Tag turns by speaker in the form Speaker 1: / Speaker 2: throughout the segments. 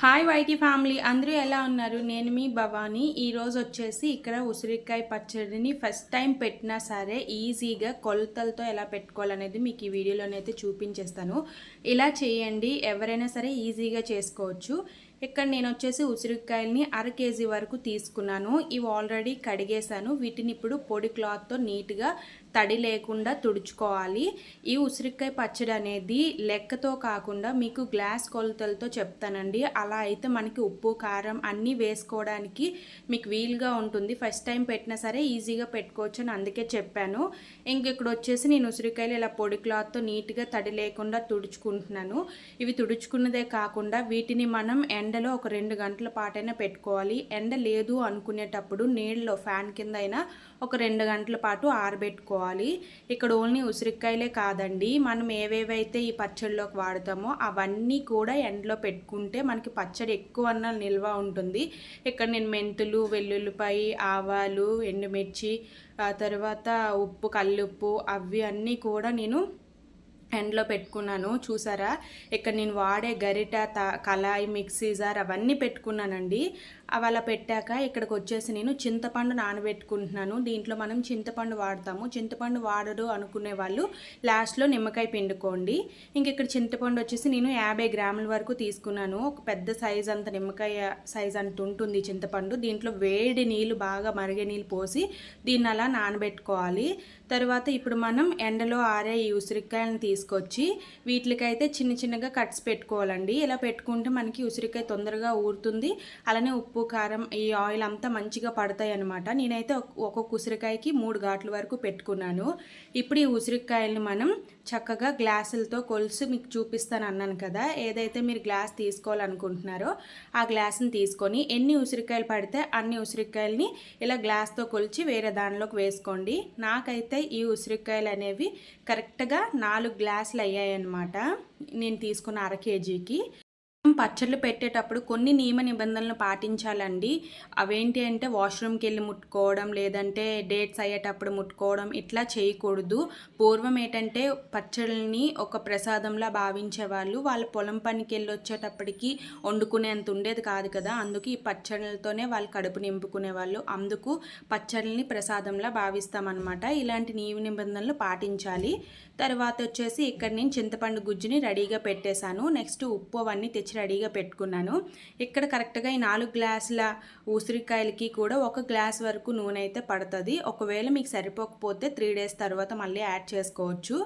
Speaker 1: Hi YT family అందరూ ఎలా ఉన్నారు? నేను మీ భవానీ. ఈరోజు వచ్చేసి ఇక్కడ ఉసిరికాయ పచ్చడిని ఫస్ట్ టైం పెట్టినా సరే ఈజీగా కొలతలతో ఎలా పెట్టుకోవాలనేది మీకు ఈ వీడియోలోనైతే చూపించేస్తాను. ఇలా చేయండి ఎవరైనా సరే ఈజీగా చేసుకోవచ్చు. ఇక్కడ నేను వచ్చేసి ఉసిరికాయల్ని అర కేజీ వరకు తీసుకున్నాను. ఇవి ఆల్రెడీ కడిగేశాను. వీటిని ఇప్పుడు పొడి క్లాత్తో నీట్గా తడి లేకుండా తుడుచుకోవాలి. ఈ ఉసిరికాయ పచ్చడి అనేది లెక్కతో కాకుండా మీకు గ్లాస్ కొలతలతో చెప్తానండి. అలా అయితే మనకి ఉప్పు కారం అన్నీ వేసుకోవడానికి మీకు వీలుగా ఉంటుంది. ఫస్ట్ టైం పెట్టినా సరే ఈజీగా పెట్టుకోవచ్చు అని అందుకే చెప్పాను. ఇంక ఇక్కడ వచ్చేసి నేను ఉసిరికాయలు ఇలా పొడి క్లాత్తో నీట్గా తడి లేకుండా తుడుచుకుంటున్నాను. ఇవి తుడుచుకున్నదే కాకుండా వీటిని మనం ఎండలో ఒక రెండు గంటల పాటైనా పెట్టుకోవాలి. ఎండ లేదు అనుకునేటప్పుడు నీళ్ళలో ఫ్యాన్ కింద అయినా ఒక రెండు గంటల పాటు ఆరబెట్టుకోవాలి. ఇక్కడ ఓన్లీ ఉసిరికాయలే కాదండి. మనం ఏవేవైతే ఈ పచ్చడిలోకి వాడతామో అవన్నీ కూడా ఎండలో పెట్టుకుంటే మనకి పచ్చడి ఎక్కువ అన్న నిల్వ ఉంటుంది. ఇక్కడ నేను మెంతులు వెల్లుల్లిపాయి ఆవాలు ఎండుమిర్చి ఆ తర్వాత ఉప్పు కల్లుప్పు అవి అన్నీ కూడా నేను ఎండ్లో పెట్టుకున్నాను. చూసారా? ఇక్కడ నేను వాడే గరిట త కళాయి మిక్సీ జార్ అవన్నీ పెట్టుకున్నానండి. అవి అలా పెట్టాక ఇక్కడికి వచ్చేసి నేను చింతపండు నానబెట్టుకుంటున్నాను. దీంట్లో మనం చింతపండు వాడతాము. చింతపండు వాడరు అనుకునే వాళ్ళు లాస్ట్లో నిమ్మకాయ పిండుకోండి. ఇంక ఇక్కడ చింతపండు వచ్చేసి నేను యాభై గ్రాముల వరకు తీసుకున్నాను. ఒక పెద్ద సైజ్ అంత నిమ్మకాయ సైజ్ అంత ఉంటుంది చింతపండు. దీంట్లో వేడి నీళ్ళు బాగా మరిగే నీళ్ళు పోసి దీన్ని అలా నానబెట్టుకోవాలి. తర్వాత ఇప్పుడు మనం ఎండలో ఆరే ఈ ఉసిరికాయలను తీసుకొచ్చి వీటికైతే చిన్న చిన్నగా కట్స్ పెట్టుకోవాలండి. ఇలా పెట్టుకుంటే మనకి ఉసిరికాయ తొందరగా ఊరుతుంది. అలానే ఉప్పు ఉప్పు కారం ఈ ఆయిల్ అంతా మంచిగా పడతాయి అనమాట నేనైతే ఒక్కొక్క ఉసిరికాయకి మూడు ఘాట్ల వరకు పెట్టుకున్నాను. ఇప్పుడు ఈ ఉసిరికాయల్ని మనం చక్కగా గ్లాసులతో కొలుసు మీకు చూపిస్తాను అన్నాను కదా. ఏదైతే మీరు గ్లాస్ తీసుకోవాలనుకుంటున్నారో ఆ గ్లాస్ని తీసుకొని ఎన్ని ఉసిరికాయలు పడితే అన్ని ఉసిరికాయలని ఇలా గ్లాస్తో కొలిచి వేరే దానిలోకి వేసుకోండి. నాకైతే ఈ ఉసిరికాయలు అనేవి కరెక్ట్గా నాలుగు గ్లాసులు అయ్యాయన్నమాట. నేను తీసుకున్న అర కేజీకి. పచ్చళ్ళు పెట్టేటప్పుడు కొన్ని నియమ నిబంధనలు పాటించాలండి. అవేంటి అంటే వాష్రూమ్కి వెళ్ళి ముట్టుకోవడం లేదంటే డేట్స్ అయ్యేటప్పుడు ముట్టుకోవడం ఇట్లా చేయకూడదు. పూర్వం ఏంటంటే పచ్చళ్ళని ఒక ప్రసాదంలా భావించేవాళ్ళు వాళ్ళ పొలం పనికి వెళ్ళి వచ్చేటప్పటికి వండుకునేంత ఉండేది కాదు కదా. అందుకు ఈ పచ్చళ్ళతోనే వాళ్ళు కడుపు నింపుకునే వాళ్ళు. అందుకు పచ్చళ్ళని ప్రసాదంలా భావిస్తామన్నమాట. ఇలాంటి నియమ నిబంధనలు పాటించాలి. తర్వాత వచ్చేసి ఇక్కడ నేను చింతపండు గుజ్జుని రెడీగా పెట్టేశాను. నెక్స్ట్ ఉప్పు అవన్నీ తెచ్చి రెడీగా పెట్టుకున్నాను. ఇక్కడ కరెక్ట్గా ఈ నాలుగు గ్లాసుల ఉసిరికాయలకి కూడా ఒక గ్లాస్ వరకు నూనె అయితే పడుతుంది. ఒకవేళ మీకు సరిపోకపోతే త్రీ డేస్ తర్వాత మళ్ళీ యాడ్ చేసుకోవచ్చు.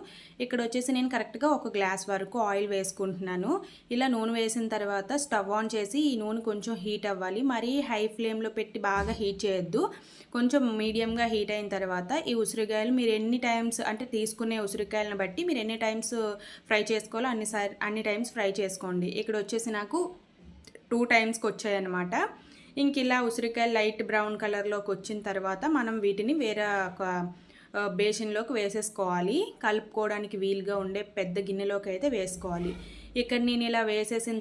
Speaker 1: ఇక్కడ వచ్చేసి నేను కరెక్ట్గా ఒక గ్లాస్ వరకు ఆయిల్ వేసుకుంటున్నాను. ఇలా నూనె వేసిన తర్వాత స్టవ్ ఆన్ చేసి ఈ నూనె కొంచెం హీట్ అవ్వాలి. మరీ హై ఫ్లేమ్లో పెట్టి బాగా హీట్ చేయొద్దు. కొంచెం మీడియంగా హీట్ అయిన తర్వాత ఈ ఉసిరికాయలు మీరు ఎన్ని టైమ్స్ అంటే తీసుకునే ఉసిరికాయలను బట్టి మీరు ఎన్ని టైమ్స్ ఫ్రై చేసుకోవాలో అన్ని అన్ని టైమ్స్ ఫ్రై చేసుకోండి. ఇక్కడ వచ్చేసి నాకు టూ టైమ్స్కి వచ్చాయన్నమాట. ఇంక ఇలా ఉసిరికాయ లైట్ బ్రౌన్ కలర్లోకి వచ్చిన తర్వాత మనం వీటిని వేరే ఒక బేసిన్లోకి వేసేసుకోవాలి. కలుపుకోవడానికి వీలుగా ఉండే పెద్ద గిన్నెలోకి అయితే వేసుకోవాలి. ఇక్కడ నేను ఇలా వేసేసిన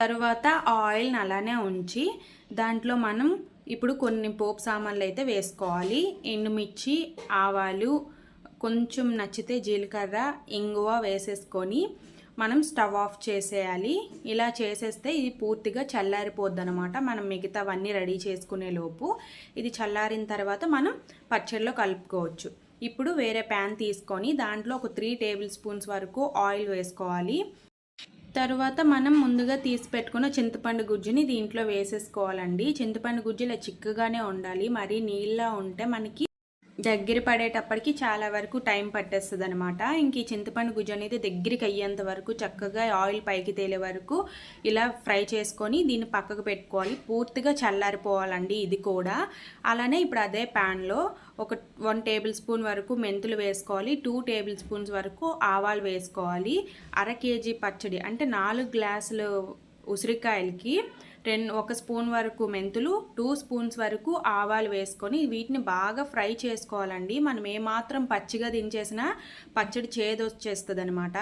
Speaker 1: తర్వాత ఆయిల్ని అలానే ఉంచి దాంట్లో మనం ఇప్పుడు కొన్ని పోపు సామాన్లు అయితే వేసుకోవాలి. ఎండుమిర్చి ఆవాలు కొంచెం నచ్చితే జీలకర్ర ఇంగువ వేసేసుకొని మనం స్టవ్ ఆఫ్ చేసేయాలి. ఇలా చేసేస్తే ఇది పూర్తిగా చల్లారిపోద్ది అనమాట మనం మిగతావన్నీ రెడీ చేసుకునే లోపు ఇది చల్లారిన తర్వాత మనం పచ్చడిలో కలుపుకోవచ్చు. ఇప్పుడు వేరే ప్యాన్ తీసుకొని దాంట్లో ఒక త్రీ టేబుల్ స్పూన్స్ వరకు ఆయిల్ వేసుకోవాలి. తర్వాత మనం ముందుగా తీసి పెట్టుకున్న చింతపండు గుజ్జుని దీంట్లో వేసేసుకోవాలండి. చింతపండు గుజ్జు ఇలా చిక్కగానే ఉండాలి. మరీ నీళ్ళ ఉంటే మనకి దగ్గర పడేటప్పటికి చాలా వరకు టైం పట్టేస్తుంది అనమాట ఇంక ఈ చింతపండు గుజ్జు అనేది దగ్గరికి అయ్యేంత వరకు చక్కగా ఆయిల్ పైకి తేలే వరకు ఇలా ఫ్రై చేసుకొని దీన్ని పక్కకు పెట్టుకోవాలి. పూర్తిగా చల్లారిపోవాలండి ఇది కూడా. అలానే ఇప్పుడు అదే ప్యాన్లో ఒక వన్ టేబుల్ స్పూన్ వరకు మెంతులు వేసుకోవాలి. టూ టేబుల్ స్పూన్స్ వరకు ఆవాలు వేసుకోవాలి. అర కేజీ పచ్చడి అంటే నాలుగు గ్లాసులు ఉసిరికాయలకి రెండు ఒక స్పూన్ వరకు మెంతులు టూ స్పూన్స్ వరకు ఆవాలు వేసుకొని వీటిని బాగా ఫ్రై చేసుకోవాలండి. మనం ఏమాత్రం పచ్చిగా దించేసినా పచ్చడి చేదొచ్చేస్తుంది అనమాట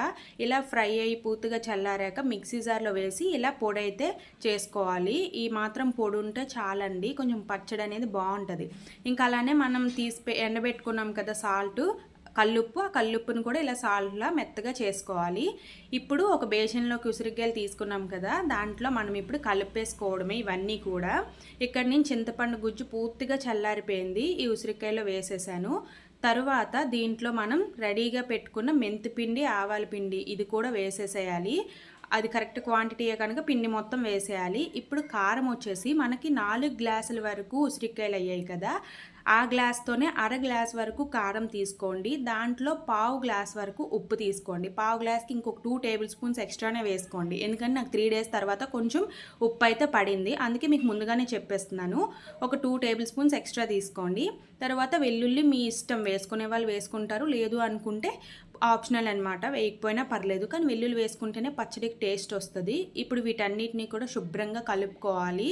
Speaker 1: ఇలా ఫ్రై అయ్యి పూర్తిగా చల్లారాక మిక్సీ జార్లో వేసి ఇలా పొడి అయితే చేసుకోవాలి. ఈ మాత్రం పొడి ఉంటే చాలండి కొంచెం పచ్చడి అనేది బాగుంటుంది. ఇంకా అలానే మనం తీసి ఎండబెట్టుకున్నాం కదా సాల్ట్ కల్లుప్పు ఆ కల్లుప్పును కూడా ఇలా సాల్ట్లా మెత్తగా చేసుకోవాలి. ఇప్పుడు ఒక బేషన్లోకి ఉసిరికాయలు తీసుకున్నాం కదా దాంట్లో మనం ఇప్పుడు కలిపేసుకోవడమే ఇవన్నీ కూడా. ఇక్కడ నేను చింతపండు గుజ్జు పూర్తిగా చల్లారిపోయింది ఈ ఉసిరికాయలో వేసేసాను. తరువాత దీంట్లో మనం రెడీగా పెట్టుకున్న మెంతిపిండి ఆవాల పిండి ఇది కూడా వేసేసేయాలి. అది కరెక్ట్ క్వాంటిటీయే కనుక పిండి మొత్తం వేసేయాలి. ఇప్పుడు కారం వచ్చేసి మనకి నాలుగు గ్లాసుల వరకు ఉసిరికాయలు అయ్యాయి కదా. ఆ గ్లాస్తోనే అర గ్లాస్ వరకు కారం తీసుకోండి. దాంట్లో పావు గ్లాస్ వరకు ఉప్పు తీసుకోండి. పావు గ్లాస్కి ఇంకొక టూ టేబుల్ స్పూన్స్ ఎక్స్ట్రానే వేసుకోండి. ఎందుకంటే నాకు త్రీ డేస్ తర్వాత కొంచెం ఉప్పు అయితే పడింది. అందుకే మీకు ముందుగానే చెప్పేస్తున్నాను. ఒక టూ టేబుల్ స్పూన్స్ ఎక్స్ట్రా తీసుకోండి. తర్వాత వెల్లుల్లి మీ ఇష్టం వేసుకునే వాళ్ళు వేసుకుంటారు. లేదు అనుకుంటే ఆప్షనల్ అనమాట వేయకపోయినా పర్లేదు. కానీ వెల్లుల్లి వేసుకుంటేనే పచ్చడికి టేస్ట్ వస్తుంది. ఇప్పుడు వీటన్నిటిని కూడా శుభ్రంగా కలుపుకోవాలి.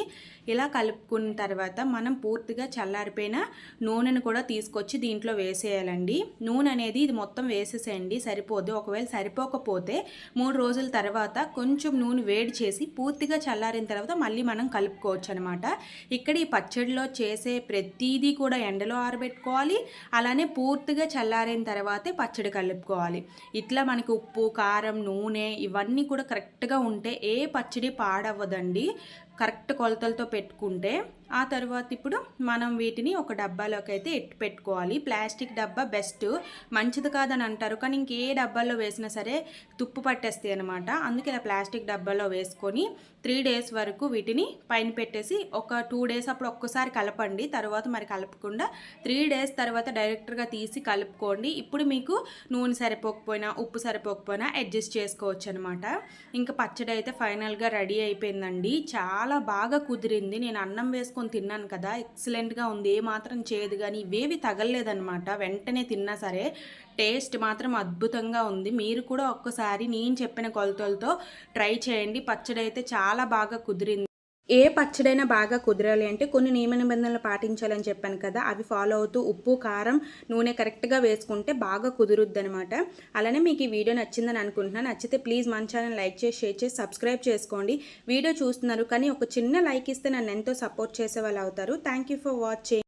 Speaker 1: ఇలా కలుపుకున్న తర్వాత మనం పూర్తిగా చల్లారిపోయిన నూనెను కూడా తీసుకొచ్చి దీంట్లో వేసేయాలండి. నూనె అనేది ఇది మొత్తం వేసేసేయండి. సరిపోదు. ఒకవేళ సరిపోకపోతే మూడు రోజుల తర్వాత కొంచెం నూనె వేడి చేసి పూర్తిగా చల్లారిన తర్వాత మళ్ళీ మనం కలుపుకోవచ్చు అనమాట ఇక్కడ ఈ పచ్చడిలో చేసే ప్రతిదీ కూడా ఎండలో ఆరబెట్టుకోవాలి. అలానే పూర్తిగా చల్లారిన తర్వాతే పచ్చడి కలుపుకోవాలి. ఇట్లా మనకి ఉప్పు కారం నూనె ఇవన్నీ కూడా కరెక్ట్గా ఉంటే ఏ పచ్చడి పాడవ్వదండి. కరెక్ట్ కొలతలతో పెట్టుకుంటే ఆ తర్వాత ఇప్పుడు మనం వీటిని ఒక డబ్బాలోకి అయితే ఎట్టు పెట్టుకోవాలి. ప్లాస్టిక్ డబ్బా బెస్ట్. మంచిది కాదని అంటారు. కానీ ఇంకే డబ్బాల్లో వేసినా సరే తుప్పు పట్టేస్తాయి అనమాట అందుకే ఇలా ప్లాస్టిక్ డబ్బాలో వేసుకొని త్రీ డేస్ వరకు వీటిని పైన పెట్టేసి ఒక టూ డేస్ అప్పుడు ఒక్కసారి కలపండి. తర్వాత మరి కలపకుండా త్రీ డేస్ తర్వాత డైరెక్ట్గా తీసి కలుపుకోండి. ఇప్పుడు మీకు నూనె సరిపోకపోయినా ఉప్పు సరిపోకపోయినా అడ్జస్ట్ చేసుకోవచ్చు అనమాట ఇంకా పచ్చడి అయితే ఫైనల్గా రెడీ అయిపోయిందండి. చాలా చాలా బాగా కుదిరింది. నేను అన్నం వేసుకొని తిన్నాను కదా ఎక్సలెంట్గా ఉంది. ఏ మాత్రం చేయదు కానీ ఇవేవి తగలలేదనమాట వెంటనే తిన్నా సరే టేస్ట్ మాత్రం అద్భుతంగా ఉంది. మీరు కూడా ఒక్కసారి నేను చెప్పిన కొలతలతో ట్రై చేయండి. పచ్చడి అయితే చాలా బాగా కుదిరింది. ఏ పచ్చడైనా బాగా కుదరాలి అంటే కొన్ని నియమ నిబంధనలు పాటించాలని చెప్పాను కదా అవి ఫాలో అవుతూ ఉప్పు కారం నూనె కరెక్ట్గా వేసుకుంటే బాగా కుదురుద్ది అనమాట అలానే మీకు ఈ వీడియో నచ్చిందని అనుకుంటున్నాను. నచ్చితే ప్లీజ్ మన ఛానల్ లైక్ చేసి షేర్ చేసి సబ్స్క్రైబ్ చేసుకోండి. వీడియో చూస్తున్నారు కానీ ఒక చిన్న లైక్ ఇస్తే నన్ను ఎంతో సపోర్ట్ చేసే వాళ్ళు అవుతారు. Thank you for watching